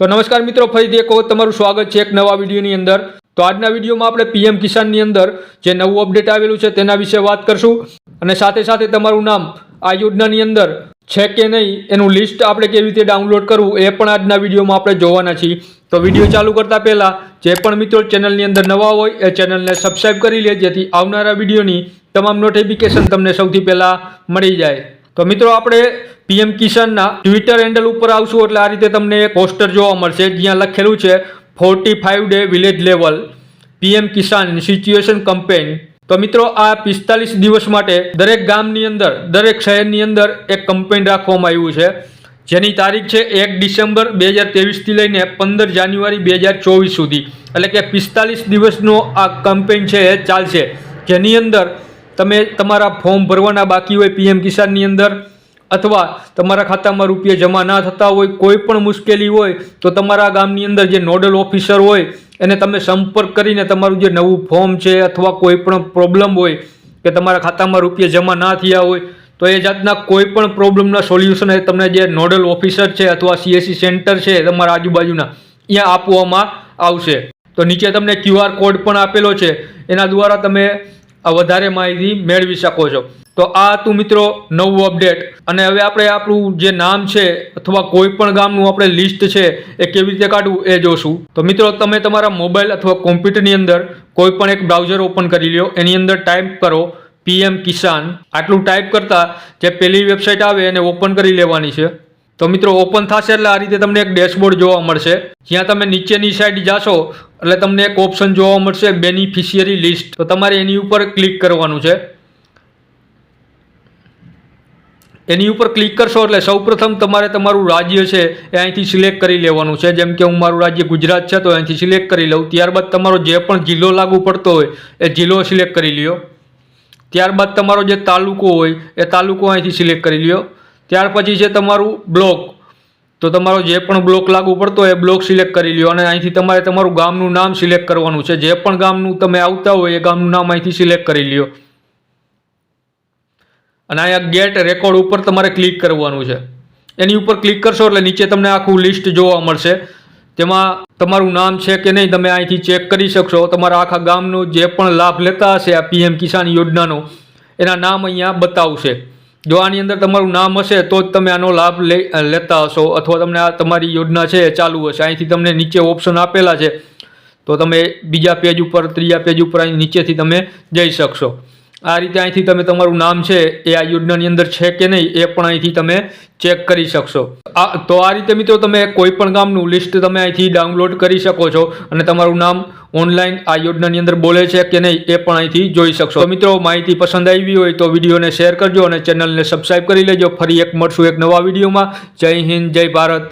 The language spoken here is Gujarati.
તો નમસ્કાર મિત્રો, ફરીથી એક વખત તમારું સ્વાગત છે એક નવા વિડીયોની અંદર. તો આજના વિડીયોમાં આપણે પીએમ કિસાનની અંદર જે નવું અપડેટ આવેલું છે તેના વિશે વાત કરશું. અને સાથે સાથે તમારું નામ આ યોજનાની અંદર છે કે નહીં એનું લિસ્ટ આપણે કેવી રીતે ડાઉનલોડ કરવું એ પણ આજના વિડીયોમાં આપણે જોવાના છીએ. તો વીડિયો ચાલુ કરતા પહેલાં જે પણ મિત્રો ચેનલની અંદર નવા હોય એ ચેનલને સબસ્ક્રાઈબ કરી લે, જેથી આવનારા વિડીયોની તમામ નોટિફિકેશન તમને સૌથી પહેલાં મળી જાય. તો મિત્રો, આપણે પીએમ કિસાનના ટ્વિટર હેન્ડલ ઉપર આવશું એટલે આ રીતે તમને એક પોસ્ટર જોવા મળશે. જ્યાં લખેલું છે, forty five day village level, PM Kisan situation campaign. તો મિત્રો, આ પિસ્તાલીસ દિવસ માટે દરેક ગામની અંદર, દરેક શહેરની અંદર એક કમ્પેન રાખવામાં આવ્યું છે. જેની તારીખ છે એક ડિસેમ્બર બે હજાર ત્રેવીસથી લઈને પંદર જાન્યુઆરી બે હજાર ચોવીસ સુધી. એટલે કે પિસ્તાલીસ દિવસનો આ કમ્પેન છે એ ચાલશે. જેની અંદર તમે તમારા ફોર્મ ભરવાના બાકી હોય પીએમ કિસાનની અંદર અથવા તમારા ખાતામાં રૂપિયા જમા ના થતા હોય, કોઈ પણ મુશ્કેલી હોય, તો તમારા ગામની અંદર જે નોડલ ઓફિસર હોય, એને તમે સંપર્ક કરીને તમારું જે નવું ફોર્મ છે અથવા કોઈ પણ પ્રોબ્લેમ હોય, કે તમારા ખાતામાં રૂપિયા જમા ના થયા હોય, તો એ જાતના કોઈ પણ પ્રોબ્લેમના સોલ્યુશન એ તમને જે નોડલ ઓફિસર છે અથવા સીએસસી સેન્ટર છે તમારા આજુબાજુના ત્યાં આપવામાં આવશે. તો નીચે તમને ક્યુઆર કોડ પણ આપેલો છે. એના દ્વારા તમે વધારે માહિતી મેળવી શકો છો. તો આ હતું મિત્રો નવું અપડેટ. અને હવે આપણે આપણું જે નામ છે અથવા કોઈ પણ ગામનું આપણે લિસ્ટ છે એ કેવી રીતે કાઢવું એ જોશું. તો મિત્રો તમે તમારા મોબાઈલ અથવા કોમ્પ્યુટરની અંદર કોઈ પણ એક બ્રાઉઝર ઓપન કરી લ્યો. એની અંદર ટાઈપ કરો પીએમ કિસાન. આટલું ટાઈપ કરતાં જે પહેલી વેબસાઇટ આવે એને ઓપન કરી લેવાની છે. તો મિત્રો ઓપન થશે એટલે આ રીતે તમને એક ડેશબોર્ડ જોવા મળશે. જ્યાં તમે નીચેની સાઈડ જાશો, એટલે તમને એક ઓપ્શન જોવા મળશે બેનિફિશિયરી લિસ્ટ તો તમારે એની ઉપર ક્લિક કરવાનું છે. એની ઉપર ક્લિક કરશો એટલે સૌપ્રથમ તમારે તમારું રાજ્ય છે એ અહીંથી સિલેક્ટ કરી લેવાનું છે. જેમ કે હું મારું રાજ્ય ગુજરાત છે, તો અહીંથી સિલેક્ટ કરી લઉં. ત્યારબાદ તમારો જે પણ જિલ્લો લાગુ પડતો હોય, એ જિલ્લો સિલેક્ટ કરી લ્યો. ત્યારબાદ તમારો જે તાલુકો હોય, એ તાલુકો અહીંથી સિલેક્ટ કરી લ્યો. ત્યાર પછી છે તમારું બ્લોક. તો તમારો જે પણ બ્લોક લાગુ પડતો હોય એ બ્લોક સિલેક્ટ કરી લ્યો અને અહીંથી તમારે તમારું ગામનું નામ સિલેક્ટ કરવાનું છે. જે પણ ગામનું તમે આવતા હોય એ ગામનું નામ અહીંથી સિલેક્ટ કરી લ્યો. અને અહીંયા ગેટ રેકોર્ડ ઉપર તમારે ક્લિક કરવાનું છે. એની ઉપર ક્લિક કરશો એટલે નીચે તમને આખું લિસ્ટ જોવા મળશે. તેમાં તમારું નામ છે કે નહીં તમે અહીંથી ચેક કરી શકશો. તમારા આખા ગામનો જે પણ લાભ લેતા હશે આ પીએમ કિસાન યોજનાનો, એના નામ અહીંયા બતાવશે. જો આની અંદર તમારું નામ હશે, તો જ તમે આનો લાભ લેતા હશો અથવા તમને આ તમારી યોજના છે ચાલુ હશે. અહીંથી તમને નીચે ઓપ્શન આપેલા છે. તો તમે બીજા પેજ ઉપર, ત્રીજા પેજ ઉપર અહીં નીચેથી તમે જઈ શકશો. આ રીતે અહીંથી તમે તમારું નામ છે, એ આ યોજનાની અંદર છે કે નહીં, એ પણ અહીંથી તમે ચેક કરી શકશો. આ, તો આ રીતે મિત્રો તમે કોઈ પણ ગામનું લિસ્ટ તમે અહીંથી ડાઉનલોડ કરી શકો છો અને તમારું નામ ઓનલાઈન આ યોજનાની અંદર બોલે છે કે નહીં, એ પણ અહીંથી જોઈ શકશો. તો મિત્રો, માહિતી પસંદ આવી હોય તો વિડીયોને શેર કરજો અને ચેનલને સબસ્ક્રાઈબ કરી લેજો. ફરી એક મળશું એક નવા વિડીયોમાં. જય હિન્દ, જય ભારત.